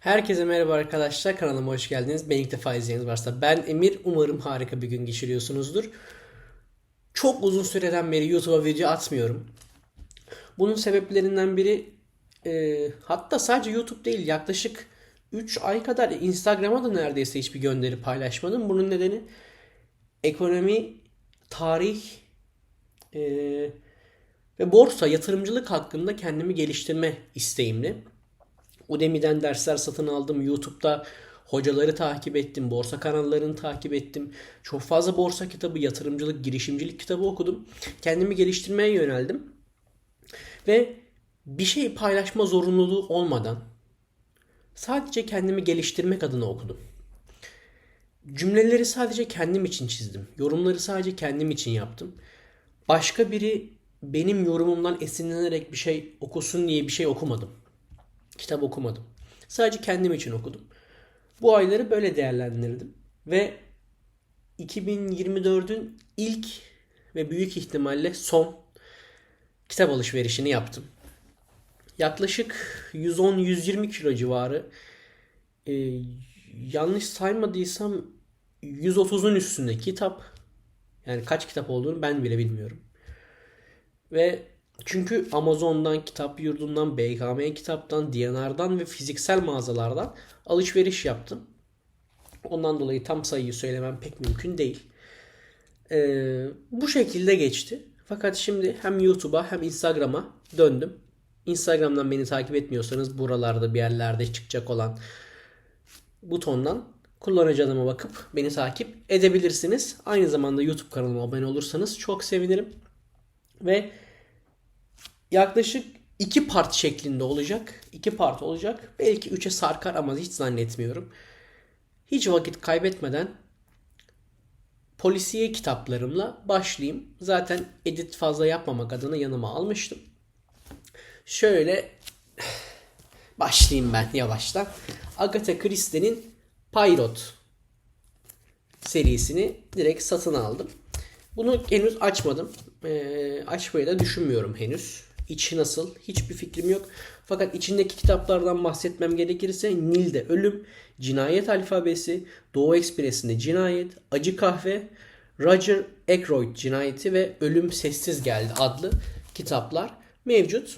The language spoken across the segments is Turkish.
Herkese merhaba arkadaşlar. Kanalıma hoş geldiniz. Beni ilk defa izleyeniniz varsa ben Emir. Umarım harika bir gün geçiriyorsunuzdur. Çok uzun süreden beri YouTube'a video atmıyorum. Bunun sebeplerinden biri e, hatta sadece YouTube değil yaklaşık 3 ay kadar Instagram'a da neredeyse hiçbir gönderi paylaşmadım. Bunun nedeni ekonomi, tarih e, ve borsa yatırımcılık hakkında kendimi geliştirme isteğimli. Udemy'den dersler satın aldım. YouTube'da hocaları takip ettim. Borsa kanallarını takip ettim. Çok fazla borsa kitabı, yatırımcılık, girişimcilik kitabı okudum. Kendimi geliştirmeye yöneldim. Ve bir şey paylaşma zorunluluğu olmadan sadece kendimi geliştirmek adına okudum. Cümleleri sadece kendim için çizdim. Yorumları sadece kendim için yaptım. Başka biri benim yorumumdan esinlenerek bir şey okusun diye bir şey okumadım. Kitap okumadım. Sadece kendim için okudum. Bu ayları böyle değerlendirdim. Ve 2024'ün ilk ve büyük ihtimalle son kitap alışverişini yaptım. Yaklaşık 110-120 kilo civarı. Ee, yanlış saymadıysam 130'un üstünde kitap. Yani kaç kitap olduğunu ben bile bilmiyorum. Ve çünkü Amazon'dan, kitap yurdundan, BKM kitaptan, DNR'dan ve fiziksel mağazalardan alışveriş yaptım. Ondan dolayı tam sayıyı söylemem pek mümkün değil. Ee, bu şekilde geçti. Fakat şimdi hem YouTube'a hem Instagram'a döndüm. Instagram'dan beni takip etmiyorsanız buralarda bir yerlerde çıkacak olan butondan kullanıcı adıma bakıp beni takip edebilirsiniz. Aynı zamanda YouTube kanalıma abone olursanız çok sevinirim. Ve yaklaşık iki part şeklinde olacak. İki part olacak. Belki üçe sarkar ama hiç zannetmiyorum. Hiç vakit kaybetmeden polisiye kitaplarımla başlayayım. Zaten edit fazla yapmamak adına yanıma almıştım. Şöyle başlayayım ben yavaştan. Agatha Christie'nin Poirot serisini direkt satın aldım. Bunu henüz açmadım. Ee, açmayı da düşünmüyorum henüz. İçi nasıl? Hiçbir fikrim yok. Fakat içindeki kitaplardan bahsetmem gerekirse Nil'de Ölüm, Cinayet Alfabesi, Doğu Ekspresi'nde Cinayet, Acı Kahve, Roger Ackroyd Cinayeti ve Ölüm Sessiz Geldi adlı kitaplar mevcut.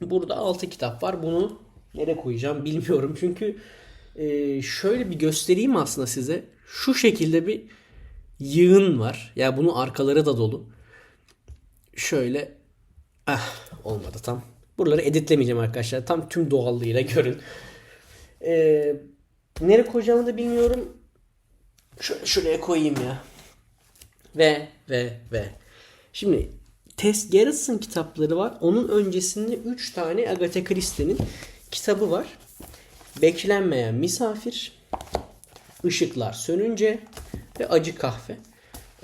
Burada 6 kitap var. Bunu nereye koyacağım bilmiyorum. Çünkü e, şöyle bir göstereyim aslında size. Şu şekilde bir yığın var. Ya yani bunun arkaları da dolu. Şöyle ah olmadı tam. Buraları editlemeyeceğim arkadaşlar. Tam tüm doğallığıyla görün. Ee, nereye koyacağımı da bilmiyorum. Şöyle şuraya koyayım ya. Ve ve ve. Şimdi Tess Gerritsen kitapları var. Onun öncesinde 3 tane Agatha Christie'nin kitabı var. Beklenmeyen Misafir, Işıklar Sönünce ve Acı Kahve.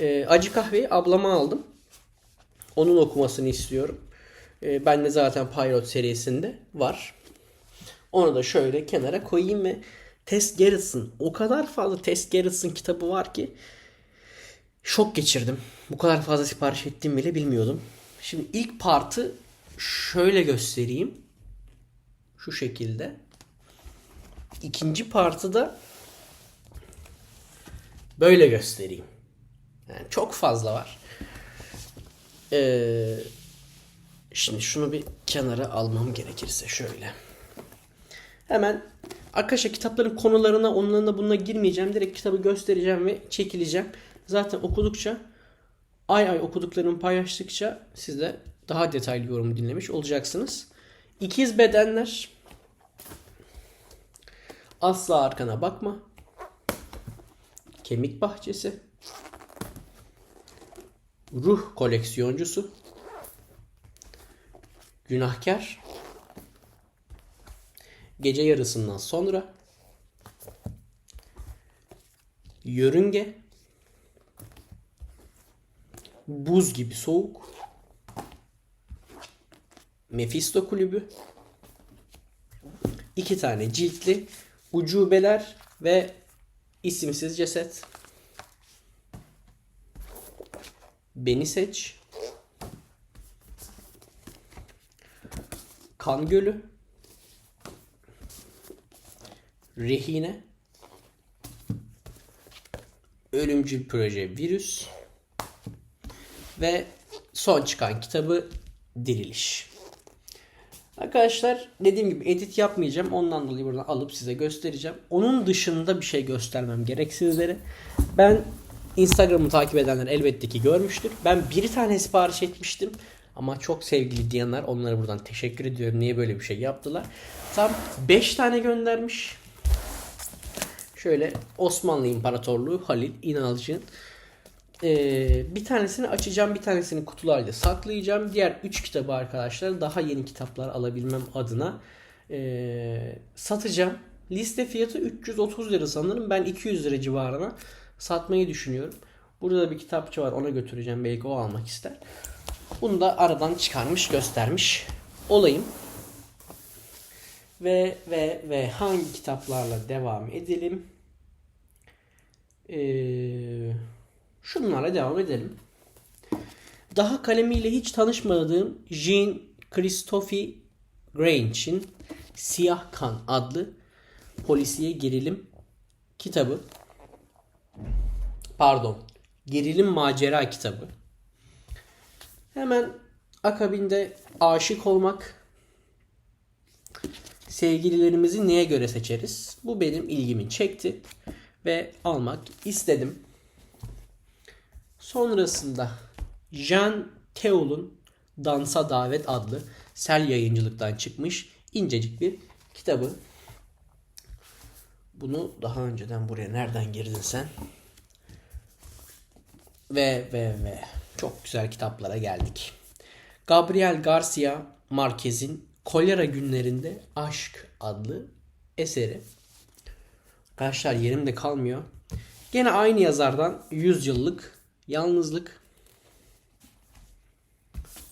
Ee, acı Kahveyi ablama aldım. Onun okumasını istiyorum. Ee, ben de zaten Pilot serisinde var. Onu da şöyle kenara koyayım ve Tess Gerritsen. O kadar fazla Tess Gerritsen kitabı var ki şok geçirdim. Bu kadar fazla sipariş ettiğimi bile bilmiyordum. Şimdi ilk partı şöyle göstereyim. Şu şekilde. İkinci partı da böyle göstereyim. Yani çok fazla var. Ee, şimdi şunu bir kenara almam gerekirse şöyle. Hemen arkadaşlar kitapların konularına onlarına bununla girmeyeceğim. Direkt kitabı göstereceğim ve çekileceğim. Zaten okudukça ay ay okuduklarımı paylaştıkça siz de daha detaylı yorum dinlemiş olacaksınız. İkiz bedenler Asla arkana bakma. Kemik bahçesi. Ruh koleksiyoncusu. Günahkar. Gece yarısından sonra. Yörünge. Buz gibi soğuk. Mephisto kulübü. İki tane ciltli ucubeler ve isimsiz ceset. Beni seç. Kan Gölü. Rehine. Ölümcül Proje Virüs. Ve son çıkan kitabı Diriliş. Arkadaşlar dediğim gibi edit yapmayacağım. Ondan dolayı buradan alıp size göstereceğim. Onun dışında bir şey göstermem gerek sizlere. Ben Instagram'ı takip edenler elbette ki görmüştür. Ben bir tane sipariş etmiştim. Ama çok sevgili diyenler onlara buradan teşekkür ediyorum. Niye böyle bir şey yaptılar? Tam 5 tane göndermiş. Şöyle Osmanlı İmparatorluğu Halil İnalcı'nın ee, bir tanesini açacağım, bir tanesini kutularla saklayacağım. Diğer 3 kitabı arkadaşlar daha yeni kitaplar alabilmem adına ee, satacağım. Liste fiyatı 330 lira sanırım. Ben 200 lira civarına satmayı düşünüyorum. Burada da bir kitapçı var ona götüreceğim. Belki o almak ister. Bunu da aradan çıkarmış göstermiş olayım. Ve ve ve hangi kitaplarla devam edelim? Eee Şunlarla devam edelim. Daha kalemiyle hiç tanışmadığım Jean Christophe Grange'in Siyah Kan adlı polisiye gerilim kitabı. Pardon. Gerilim macera kitabı. Hemen akabinde aşık olmak sevgililerimizi neye göre seçeriz? Bu benim ilgimi çekti ve almak istedim. Sonrasında Jean Theol'un Dansa Davet adlı Sel yayıncılıktan çıkmış incecik bir kitabı. Bunu daha önceden buraya nereden girdin sen? Ve ve ve çok güzel kitaplara geldik. Gabriel Garcia Marquez'in Kolera Günlerinde Aşk adlı eseri. Arkadaşlar yerimde kalmıyor. Gene aynı yazardan 100 yıllık Yalnızlık.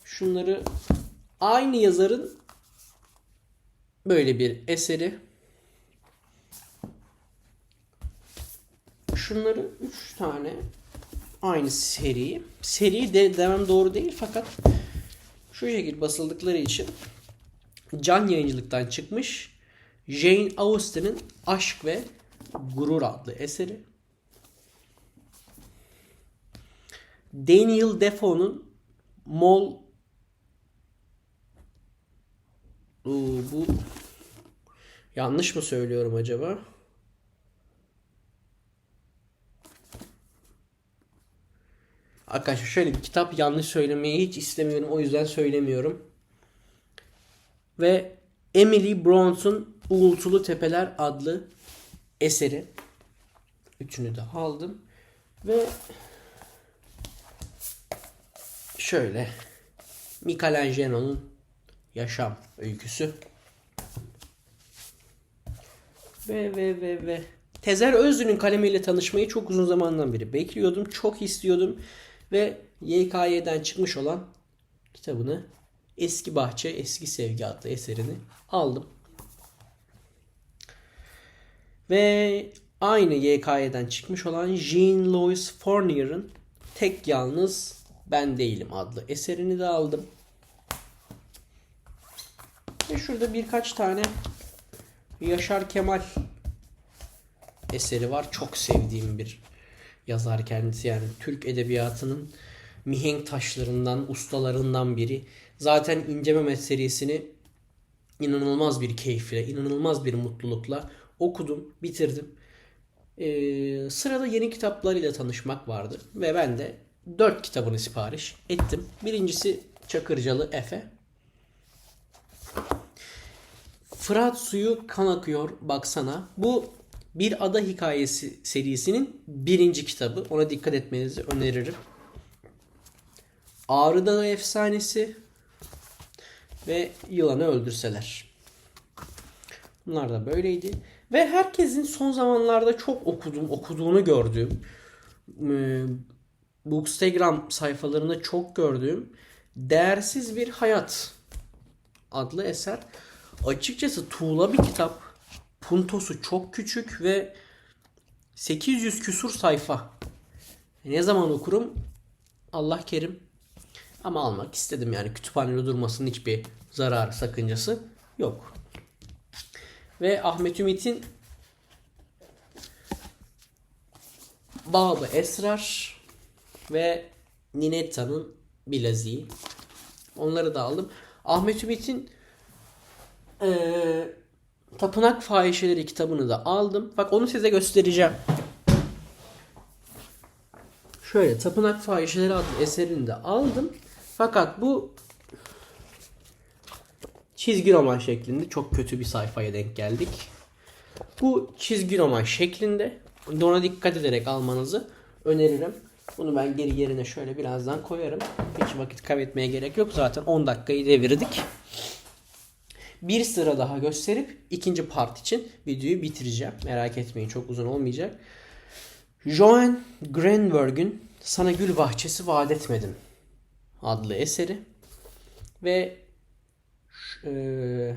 Şunları aynı yazarın böyle bir eseri. Şunları 3 tane aynı seri. Seri de demem doğru değil fakat şu şekilde basıldıkları için Can Yayıncılık'tan çıkmış Jane Austen'in Aşk ve Gurur adlı eseri. Daniel Defoe'nun Mol bu yanlış mı söylüyorum acaba? Arkadaşlar şöyle bir kitap yanlış söylemeyi hiç istemiyorum. O yüzden söylemiyorum. Ve Emily Bronte'un Uğultulu Tepeler adlı eseri. Üçünü de aldım. Ve şöyle Michelangelo'nun yaşam öyküsü. Ve ve ve ve Tezer Özlü'nün kalemiyle tanışmayı çok uzun zamandan beri bekliyordum. Çok istiyordum. Ve YKY'den çıkmış olan kitabını Eski Bahçe Eski Sevgi adlı eserini aldım. Ve aynı YKY'den çıkmış olan Jean-Louis Fournier'ın Tek Yalnız Ben Değilim adlı eserini de aldım. Ve şurada birkaç tane Yaşar Kemal eseri var. Çok sevdiğim bir yazar kendisi. Yani Türk edebiyatının mihenk taşlarından, ustalarından biri. Zaten İnce Mehmet serisini inanılmaz bir keyifle, inanılmaz bir mutlulukla okudum, bitirdim. Ee, sırada yeni kitaplarıyla tanışmak vardı. Ve ben de dört kitabını sipariş ettim. Birincisi Çakırcalı Efe. Fırat suyu kan akıyor baksana. Bu bir ada hikayesi serisinin birinci kitabı. Ona dikkat etmenizi öneririm. Ağrı Dağı efsanesi ve yılanı öldürseler. Bunlar da böyleydi. Ve herkesin son zamanlarda çok okudum, okuduğunu gördüğüm e, Bookstagram sayfalarında çok gördüğüm Değersiz Bir Hayat adlı eser. Açıkçası tuğla bir kitap puntosu çok küçük ve 800 küsur sayfa. Ne zaman okurum? Allah kerim. Ama almak istedim yani kütüphanede durmasının hiçbir zararı, sakıncası yok. Ve Ahmet Ümit'in Babı Esrar ve Ninetta'nın Bilazi'yi. Onları da aldım. Ahmet Ümit'in ee, Tapınak Fahişeleri kitabını da aldım. Bak onu size göstereceğim. Şöyle Tapınak Fahişeleri adlı eserini de aldım. Fakat bu çizgi roman şeklinde çok kötü bir sayfaya denk geldik. Bu çizgi roman şeklinde. Ona dikkat ederek almanızı öneririm. Bunu ben geri yerine şöyle birazdan koyarım. Hiç vakit kaybetmeye gerek yok. Zaten 10 dakikayı devirdik. Bir sıra daha gösterip ikinci part için videoyu bitireceğim. Merak etmeyin çok uzun olmayacak. Joan Grenberg'ün Sana Gül Bahçesi Vaat Etmedim adlı eseri ve e,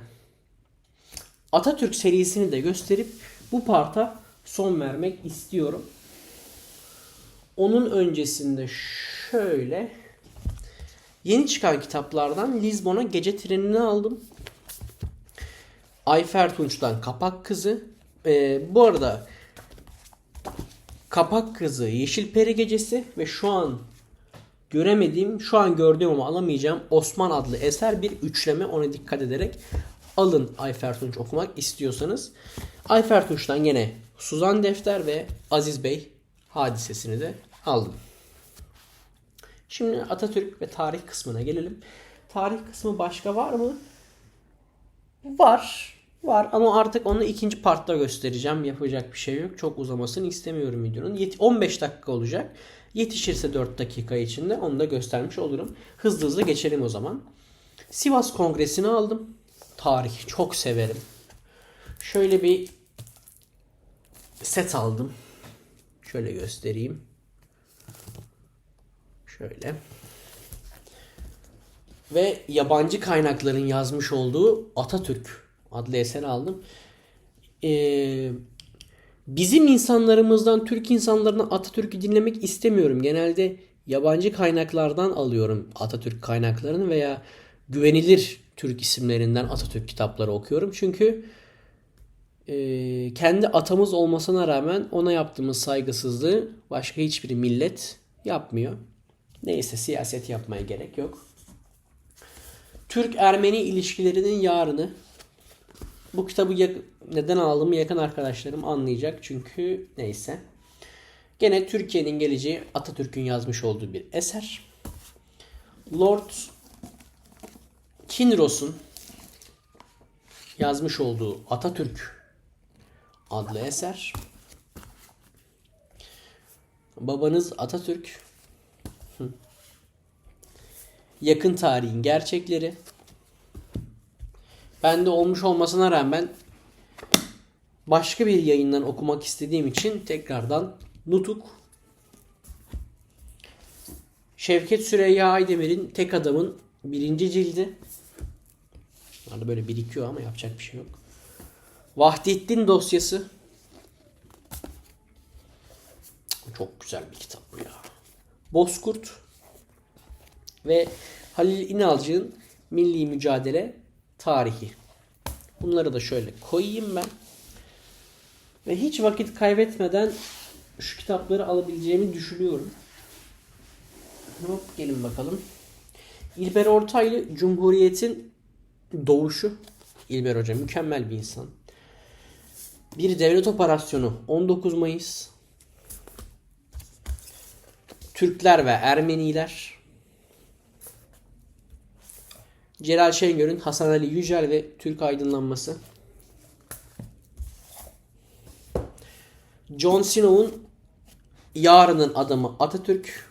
Atatürk serisini de gösterip bu parta son vermek istiyorum. Onun öncesinde şöyle yeni çıkan kitaplardan Lizbon'a gece trenini aldım. Ayfer Tunç'tan Kapak Kızı. Ee, bu arada Kapak Kızı, Yeşil Peri Gecesi ve şu an göremediğim, şu an gördüğüm ama alamayacağım Osman adlı eser bir üçleme. Ona dikkat ederek alın Ayfer Tunç okumak istiyorsanız. Ayfer Tunç'tan yine Suzan Defter ve Aziz Bey hadisesini de aldım. Şimdi Atatürk ve tarih kısmına gelelim. Tarih kısmı başka var mı? Var. Var ama artık onu ikinci partta göstereceğim. Yapacak bir şey yok. Çok uzamasını istemiyorum videonun. Yet- 15 dakika olacak. Yetişirse 4 dakika içinde onu da göstermiş olurum. Hızlı hızlı geçelim o zaman. Sivas Kongresi'ni aldım. Tarih çok severim. Şöyle bir set aldım. Şöyle göstereyim. Şöyle. Ve yabancı kaynakların yazmış olduğu Atatürk adlı eser aldım. Ee, bizim insanlarımızdan Türk insanlarına Atatürk'ü dinlemek istemiyorum. Genelde yabancı kaynaklardan alıyorum Atatürk kaynaklarını veya güvenilir Türk isimlerinden Atatürk kitapları okuyorum. Çünkü e, kendi atamız olmasına rağmen ona yaptığımız saygısızlığı başka hiçbir millet yapmıyor. Neyse siyaset yapmaya gerek yok. Türk-Ermeni ilişkilerinin yarını. Bu kitabı neden aldığımı yakın arkadaşlarım anlayacak. Çünkü neyse. Gene Türkiye'nin geleceği Atatürk'ün yazmış olduğu bir eser. Lord Kinross'un yazmış olduğu Atatürk adlı eser. Babanız Atatürk. Yakın tarihin gerçekleri. Bende olmuş olmasına rağmen başka bir yayından okumak istediğim için tekrardan Nutuk Şevket Süreyya Aydemir'in Tek Adam'ın birinci cildi. Bunlar da böyle birikiyor ama yapacak bir şey yok. Vahdettin dosyası. Çok güzel bir kitap bu ya. Bozkurt ve Halil İnalcı'nın Milli Mücadele Tarihi. Bunları da şöyle koyayım ben. Ve hiç vakit kaybetmeden şu kitapları alabileceğimi düşünüyorum. Hop gelin bakalım. İlber Ortaylı Cumhuriyet'in doğuşu. İlber Hoca mükemmel bir insan. Bir devlet operasyonu 19 Mayıs. Türkler ve Ermeniler. Celal Şengör'ün Hasan Ali Yücel ve Türk aydınlanması. John Snow'un Yarının Adamı Atatürk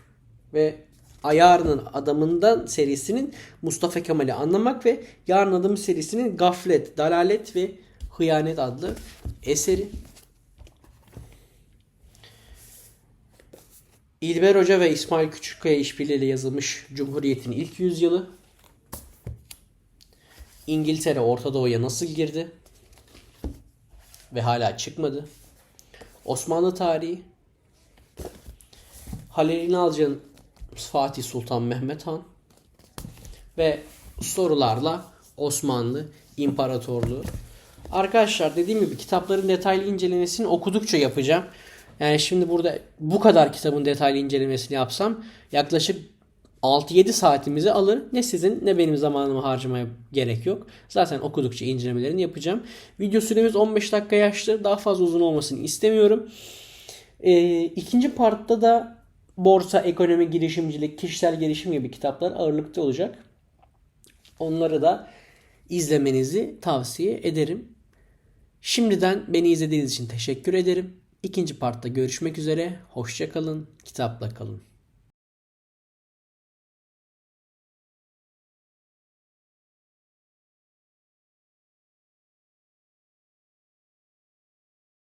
ve Ayarının Adamından serisinin Mustafa Kemal'i anlamak ve Yarın Adamı serisinin Gaflet, Dalalet ve Hıyanet adlı eseri. İlber Hoca ve İsmail Küçükkaya işbirliğiyle yazılmış Cumhuriyet'in ilk yüzyılı. İngiltere Orta Doğu'ya nasıl girdi? Ve hala çıkmadı. Osmanlı tarihi. Halil İnalcı'nın Fatih Sultan Mehmet Han ve sorularla Osmanlı İmparatorluğu. Arkadaşlar dediğim gibi kitapların detaylı incelemesini okudukça yapacağım. Yani şimdi burada bu kadar kitabın detaylı incelemesini yapsam yaklaşık 6-7 saatimizi alır. Ne sizin ne benim zamanımı harcamaya gerek yok. Zaten okudukça incelemelerini yapacağım. Video süremiz 15 dakika yaşlı. Daha fazla uzun olmasını istemiyorum. Ee, ikinci partta da borsa, ekonomi, girişimcilik, kişisel gelişim gibi kitaplar ağırlıkta olacak. Onları da izlemenizi tavsiye ederim. Şimdiden beni izlediğiniz için teşekkür ederim. İkinci partta görüşmek üzere. Hoşça kalın, kitapla kalın.